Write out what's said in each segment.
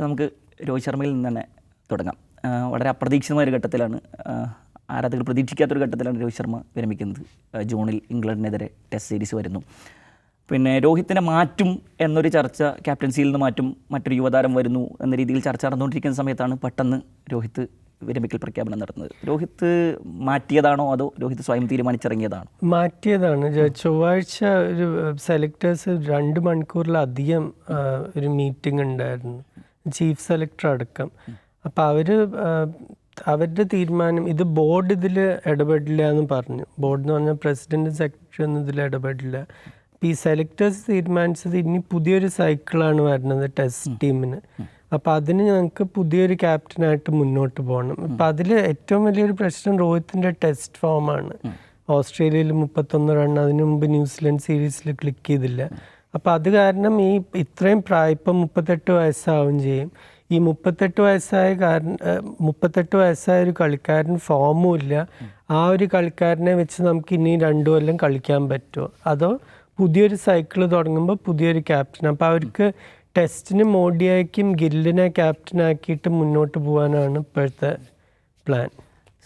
നമുക്ക് രോഹിത് ശർമ്മയിൽ നിന്ന് തന്നെ തുടങ്ങാം. വളരെ അപ്രതീക്ഷിതമായ ഒരു ഘട്ടത്തിലാണ് ആരാധകർ പ്രതീക്ഷിക്കാത്തൊരു ഘട്ടത്തിലാണ് രോഹിത് ശർമ്മ വിരമിക്കുന്നത്. ജൂണിൽ ഇംഗ്ലണ്ടിനെതിരെ ടെസ്റ്റ് സീരീസ് വരുന്നു. പിന്നെ രോഹിത്തിനെ മാറ്റും എന്നൊരു ചർച്ച ക്യാപ്റ്റൻസിയിൽ നിന്ന് മാറ്റും മറ്റൊരു യുവതാരം വരുന്നു എന്ന രീതിയിൽ ചർച്ച നടന്നുകൊണ്ടിരിക്കുന്ന സമയത്താണ് പെട്ടെന്ന് രോഹിത് വിരമിക്കൽ പ്രഖ്യാപനം നടന്നത്. രോഹിത് മാറ്റിയതാണോ അതോ രോഹിത് സ്വയം തീരുമാനിച്ചിറങ്ങിയതാണോ? മാറ്റിയതാണ്. ചൊവ്വാഴ്ച ഒരു സെലക്ടേഴ്സ് രണ്ട് മണിക്കൂറിലധികം ഒരു മീറ്റിംഗ് ഉണ്ടായിരുന്നു. ചീഫ് സെലക്ടർ അടക്കം. അപ്പം അവർ അവരുടെ തീരുമാനം ഇത് ബോർഡ് ഇതിൽ ഇടപെടില്ല എന്ന് പറഞ്ഞു. ബോർഡ് എന്ന് പറഞ്ഞാൽ പ്രസിഡന്റ് സെക്രട്ടറി ഒന്നും ഇതിൽ ഇടപെടില്ല. അപ്പം ഈ സെലക്ടേഴ്സ് തീരുമാനിച്ചത് ഇനി പുതിയൊരു സൈക്കിളാണ് വരുന്നത് ടെസ്റ്റ് ടീമിന്. അപ്പം അതിന് ഞങ്ങൾക്ക് പുതിയൊരു ക്യാപ്റ്റനായിട്ട് മുന്നോട്ട് പോകണം. അപ്പം അതിൽ ഏറ്റവും വലിയൊരു പ്രശ്നം രോഹിത്തിന്റെ ടെസ്റ്റ് ഫോമാണ്. ഓസ്ട്രേലിയയിൽ മുപ്പത്തൊന്ന് റൺ അതിനു മുമ്പ് ന്യൂസിലൻഡ് സീരീസിൽ ക്ലിക്ക് ചെയ്തില്ല. അപ്പം അത് കാരണം ഈ ഇത്രയും പ്രായം ഇപ്പം മുപ്പത്തെട്ട് വയസ്സാവുകയും ചെയ്യും. ഈ മുപ്പത്തെട്ട് വയസ്സായ കാരണം മുപ്പത്തെട്ട് വയസ്സായ ഒരു കളിക്കാരൻ ഫോമും ഇല്ല. ആ ഒരു കളിക്കാരനെ വെച്ച് നമുക്ക് ഇനി രണ്ടു കൊല്ലം കളിക്കാൻ പറ്റുമോ? അതോ പുതിയൊരു സൈക്കിൾ തുടങ്ങുമ്പോൾ പുതിയൊരു ക്യാപ്റ്റൻ അപ്പോൾ അവർക്ക് ടെസ്റ്റിന് മോഡിയാക്കും ഗില്ലിനെ ക്യാപ്റ്റനാക്കിയിട്ട് മുന്നോട്ട് പോകാനാണ് ഇപ്പോഴത്തെ പ്ലാൻ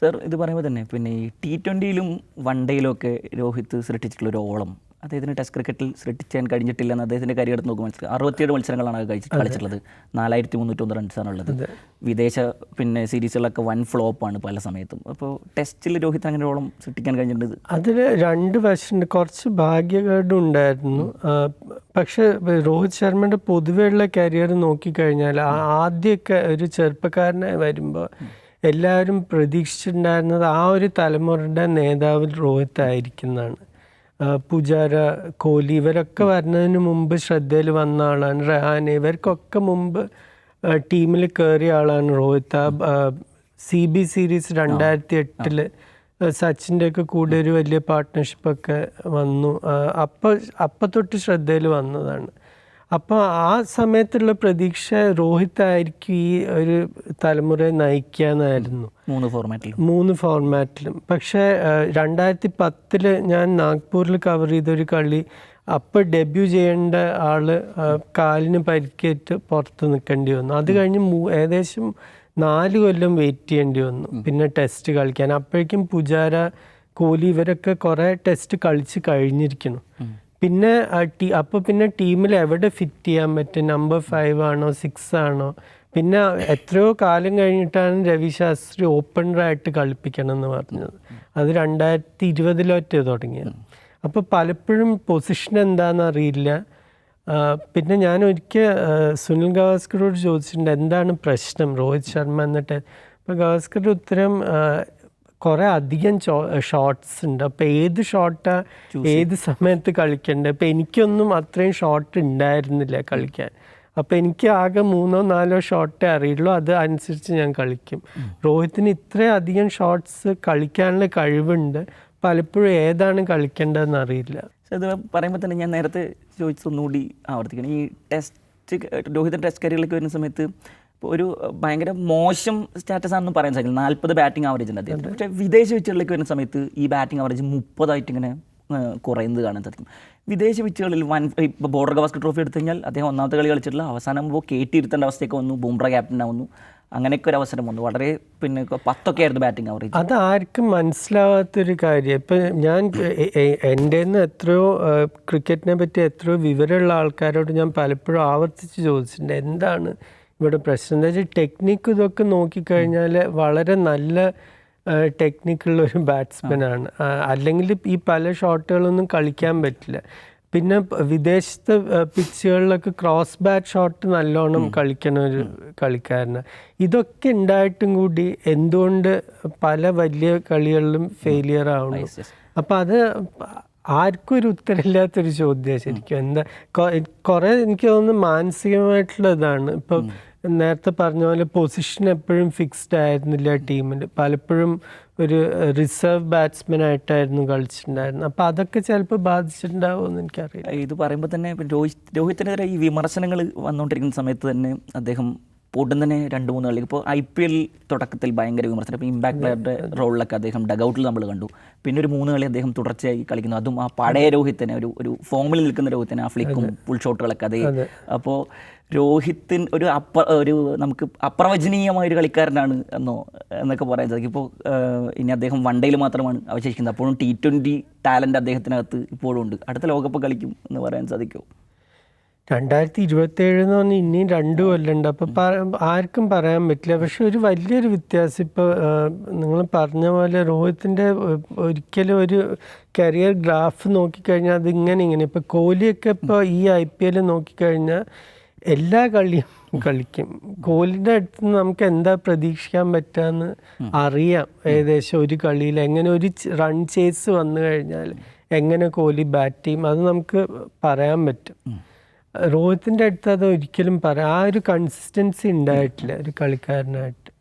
സർ ഇത് പറയുമ്പോൾ തന്നെ പിന്നെ ഈ ടി ട്വന്റിയിലും വൺ ഡേയിലും ഒക്കെ രോഹിത് സൃഷ്ടിച്ചിട്ടുള്ള ഒരു ഓളം അദ്ദേഹത്തിന് ടെസ്റ്റ് ക്രിക്കറ്റിൽ സൃഷ്ടിക്കാൻ കഴിഞ്ഞിട്ടില്ല എന്ന് അദ്ദേഹത്തിന്റെ കരിയർ എടുത്ത് നോക്കുമ്പോൾ മനസ്സിലായി അറുപത്തിയേഴ് മത്സരങ്ങളാണ് കഴിച്ചിട്ട് കഴിച്ച് കളിച്ചിട്ടുള്ളത്. നാലായിരത്തി മുന്നൂറ്റൊന്ന് റൺസാണ് ഉള്ളത്. വിദേശ പിന്നെ സീരീസുകളൊക്കെ വൻ ഫ്ലോപ്പാണ് പല സമയത്തും. അപ്പോൾ ടെസ്റ്റിൽ രോഹിത് അങ്ങനെ ഓളം സൃഷ്ടിക്കാൻ കഴിഞ്ഞിട്ടുണ്ട്? അതിൽ രണ്ട് വശമുണ്ട് കുറച്ച് ഭാഗ്യകേടും ഉണ്ടായിരുന്നു. പക്ഷേ രോഹിത് ശർമ്മയുടെ പൊതുവെയുള്ള കരിയർ നോക്കിക്കഴിഞ്ഞാൽ ആദ്യമൊക്കെ ഒരു ചെറുപ്പക്കാരനെ വരുമ്പോൾ എല്ലാവരും പ്രതീക്ഷിച്ചിട്ടുണ്ടായിരുന്നത് ആ ഒരു തലമുറയുടെ നേതാവ് രോഹിത് ആയിരിക്കുന്നതാണ്. പുജാര കോഹ്ലി ഇവരൊക്കെ വരുന്നതിന് മുമ്പ് ശ്രദ്ധയിൽ വന്ന ആളാണ്. റഹാൻ ഇവർക്കൊക്കെ മുമ്പ് ടീമിൽ കയറിയ ആളാണ് രോഹിത്. ആ സി ബി സീരീസ് രണ്ടായിരത്തി എട്ടിൽ സച്ചിന്റെ ഒക്കെ കൂടെ ഒരു വലിയ പാർട്ട്ണർഷിപ്പൊക്കെ വന്നു. അപ്പോൾ അപ്പം തൊട്ട് ശ്രദ്ധയിൽ വന്നതാണ്. അപ്പോൾ ആ സമയത്തുള്ള പ്രതീക്ഷ രോഹിത് ആയിരിക്കും ഈ ഒരു തലമുറയെ നയിക്കാനായിരുന്നു. മൂന്ന് ഫോർമാറ്റിലും മൂന്ന് ഫോർമാറ്റിലും പക്ഷേ രണ്ടായിരത്തി പത്തിൽ ഞാൻ നാഗ്പൂരിൽ കവർ ചെയ്തൊരു കളി അപ്പോൾ ഡെബ്യൂ ചെയ്യേണ്ട ആൾ ആ, കാലിന് പരിക്കേറ്റ് പുറത്ത് നിൽക്കേണ്ടി വന്നു. അത് കഴിഞ്ഞ് ഏകദേശം നാല് കൊല്ലം വെയിറ്റ് ചെയ്യേണ്ടി വന്നു. പിന്നെ ടെസ്റ്റ് കളിക്കാൻ. അപ്പോഴേക്കും പുജാര കോഹ്ലി ഇവരൊക്കെ കുറേ ടെസ്റ്റ് കളിച്ച് കഴിഞ്ഞിരിക്കുന്നു. പിന്നെ അപ്പോൾ പിന്നെ ടീമിൽ എവിടെ ഫിറ്റ് ചെയ്യാൻ പറ്റും? നമ്പർ ഫൈവ് ആണോ സിക്സ് ആണോ? പിന്നെ എത്രയോ കാലം കഴിഞ്ഞിട്ടാണ് രവിശാസ്ത്രി ഓപ്പണറായിട്ട് കളിപ്പിക്കണം എന്ന് പറഞ്ഞത്. അത് രണ്ടായിരത്തി ഇരുപതിലൊറ്റ തുടങ്ങിയത്. അപ്പോൾ പലപ്പോഴും പൊസിഷൻ എന്താണെന്ന് അറിയില്ല. പിന്നെ ഞാൻ ഒരിക്കൽ സുനിൽ ഗവാസ്കറോട് ചോദിച്ചിട്ടുണ്ട് എന്താണ് പ്രശ്നം? രോഹിത് ശർമ്മ എന്നിട്ട്. അപ്പോൾ ഗവാസ്കറുടെ ഉത്തരം കുറേ അധികം ഷോട്ട്സ് ഉണ്ട്. അപ്പോൾ ഏത് ഷോട്ടാ ഏത് സമയത്ത് കളിക്കേണ്ടത്? അപ്പോൾ എനിക്കൊന്നും അത്രയും ഷോട്ട് ഉണ്ടായിരുന്നില്ല കളിക്കാൻ. അപ്പോൾ എനിക്ക് ആകെ മൂന്നോ നാലോ ഷോട്ടേ അറിയുള്ളൂ. അത് അനുസരിച്ച് ഞാൻ കളിക്കും. രോഹിത്തിന് ഇത്രയധികം ഷോട്ട്സ് കളിക്കാനുള്ള കഴിവുണ്ട്. പലപ്പോഴും ഏതാണ് കളിക്കേണ്ടതെന്ന് അറിയില്ല. ഇത് പറയുമ്പോൾ തന്നെ ഞാൻ നേരത്തെ ചോദിച്ചൊന്നുകൂടി ആവർത്തിക്കണം. ഈ ടെസ്റ്റ് രോഹിത് ടെസ്റ്റ് കരിയറിലേക്ക് വരുന്ന സമയത്ത് ഒരു ഭയങ്കര മോശം സ്റ്റാറ്റസ് ആണെന്ന് പറയാൻ സാധിക്കില്ല. നാൽപ്പത് ബാറ്റിംഗ് ആവറേജ് ഉണ്ട് അദ്ദേഹം പക്ഷേ വിദേശ വെച്ചുകളിലേക്ക് വരുന്ന സമയത്ത് ഈ ബാറ്റിംഗ് ആവറേജ് മുപ്പതായിട്ട് ഇങ്ങനെ കുറയുന്നത് കാണാൻ സാധിക്കും. വിദേശ പിച്ചുകളിൽ വൻ ഇപ്പോൾ ബോർഡർ ഗവാസ്കർ ട്രോഫി എടുത്തു കഴിഞ്ഞാൽ അദ്ദേഹം ഒന്നാമത്തെ കളി കളിച്ചിട്ടില്ല അവസാനം ഇപ്പോൾ കയറ്റിയിരുത്തേണ്ട അവസ്ഥയൊക്കെ വന്നു. ബുംറ ക്യാപ്റ്റനാവുന്നു അങ്ങനെയൊക്കെ ഒരു അവസരം വന്നു. വളരെ പിന്നെ പത്തൊക്കെ ആയിരുന്നു ബാറ്റിംഗ് അവറേജ് അത് ആർക്കും മനസ്സിലാവാത്തൊരു കാര്യം. ഇപ്പം ഞാൻ എന്റെ നിന്ന് എത്രയോ ക്രിക്കറ്റിനെ പറ്റി എത്രയോ വിവരമുള്ള ആൾക്കാരോട് ഞാൻ പലപ്പോഴും ആവർത്തിച്ച് ചോദിച്ചിട്ടുണ്ട്. എന്താണ് ഇവിടെ പ്രശ്നം? എന്താ വെച്ചാൽ ടെക്നിക്ക് ഇതൊക്കെ നോക്കിക്കഴിഞ്ഞാൽ വളരെ നല്ല ടെക്നിക്കുള്ള ഒരു ബാറ്റ്സ്മാൻ ആണ്. അല്ലെങ്കിൽ ഈ പല ഷോട്ടുകളൊന്നും കളിക്കാൻ പറ്റില്ല. പിന്നെ വിദേശത്ത് പിച്ചുകളിലൊക്കെ ക്രോസ് ബാറ്റ് ഷോട്ട് നല്ലോണം കളിക്കണ ഒരു കളിക്കാരനാണ് ഇതൊക്കെ ഉണ്ടായിട്ടും കൂടി എന്തുകൊണ്ട് പല വലിയ കളികളിലും ഫെയിലിയർ yes. അപ്പം അത് ആർക്കും ഒരു ഉത്തരമില്ലാത്തൊരു ചോദ്യമാണ് ശരിക്കും. എന്താ കുറേ എനിക്ക് തോന്നുന്നു മാനസികമായിട്ടുള്ള ഇതാണ് ഇപ്പം നേരത്തെ പറഞ്ഞ പോലെ പൊസിഷൻ എപ്പോഴും ഫിക്സ്ഡ് ആയിരുന്നില്ല ടീമിൽ പലപ്പോഴും ഒരു റിസർവ് ബാറ്റ്സ്മാൻ ആയിട്ടായിരുന്നു കളിച്ചിട്ടുണ്ടായിരുന്നത്. അപ്പോൾ അതൊക്കെ ചിലപ്പോൾ ബാധിച്ചിട്ടുണ്ടാവുമെന്ന് എനിക്കറിയില്ല. ഇത് പറയുമ്പോൾ തന്നെ രോഹിത് രോഹിത്തിനെതിരെ ഈ വിമർശനങ്ങൾ വന്നുകൊണ്ടിരിക്കുന്ന സമയത്ത് തന്നെ അദ്ദേഹം പൊടും തന്നെ രണ്ട് മൂന്ന് കളി ഇപ്പോൾ ഐ പി എൽ തുടക്കത്തിൽ ഭയങ്കര വിമർശനം. ഇപ്പോൾ ഇമ്പാക്ട് പ്ലെയറുടെ റോളിലൊക്കെ അദ്ദേഹം ഡഗൗട്ടിൽ നമ്മൾ കണ്ടു. പിന്നെ ഒരു മൂന്ന് കളി അദ്ദേഹം തുടർച്ചയായി കളിക്കുന്നു. അതും ആ പഴയ രോഹിത്തിനെ ഒരു ഒരു ഫോമിൽ നിൽക്കുന്ന രോഹിത്തിനെ ആ ഫ്ലിക്കും ഫുൾ ഷോട്ടുകളൊക്കെ അതേ. അപ്പോൾ രോഹിത്തിൻ ഒരു അപ്പ ഒരു നമുക്ക് അപ്രവചനീയമായ ഒരു കളിക്കാരനാണ് എന്നോ എന്നൊക്കെ പറയാൻ സാധിക്കും. ഇപ്പോൾ ഇനി അദ്ദേഹം വൺ ഡേയിൽ മാത്രമാണ് അവശേഷിക്കുന്നത്. അപ്പോഴും ടി ട്വന്റി ടാലന്റ് അദ്ദേഹത്തിനകത്ത് ഇപ്പോഴും ഉണ്ട്. അടുത്ത ലോകകപ്പ് കളിക്കും എന്ന് പറയാൻ സാധിക്കുമോ രണ്ടായിരത്തി ഇരുപത്തി ഏഴ് എന്ന് പറഞ്ഞാൽ ഇനിയും രണ്ട് കൊല്ലുണ്ട്. അപ്പോൾ ആർക്കും പറയാൻ പറ്റില്ല. പക്ഷെ ഒരു വലിയൊരു വ്യത്യാസം ഇപ്പോൾ നിങ്ങൾ പറഞ്ഞ പോലെ രോഹിത്തിന്റെ ഒരിക്കലും ഒരു കരിയർ ഗ്രാഫ് നോക്കിക്കഴിഞ്ഞാൽ അത് ഇങ്ങനെ. ഇങ്ങനെ ഇപ്പോൾ കോഹ്ലിയൊക്കെ ഇപ്പോൾ ഈ ഐ പി എൽ നോക്കിക്കഴിഞ്ഞാൽ എല്ലാ കളിയും കളിക്കും. കോഹ്ലിന്റെ അടുത്ത് നിന്ന് നമുക്ക് എന്താ പ്രതീക്ഷിക്കാൻ പറ്റാന്ന് അറിയാം. ഏകദേശം ഒരു കളിയിൽ എങ്ങനെ ഒരു റൺ ചേസ് വന്നു കഴിഞ്ഞാൽ എങ്ങനെ കോഹ്ലി ബാറ്റ് ചെയ്യും അത് നമുക്ക് പറയാൻ പറ്റും. രോഹിത്തിന്റെ അടുത്ത് അത് ഒരിക്കലും പറയാം. ആ ഒരു കൺസിസ്റ്റൻസി ഉണ്ടായിട്ടില്ല ഒരു കളിക്കാരനായിട്ട്.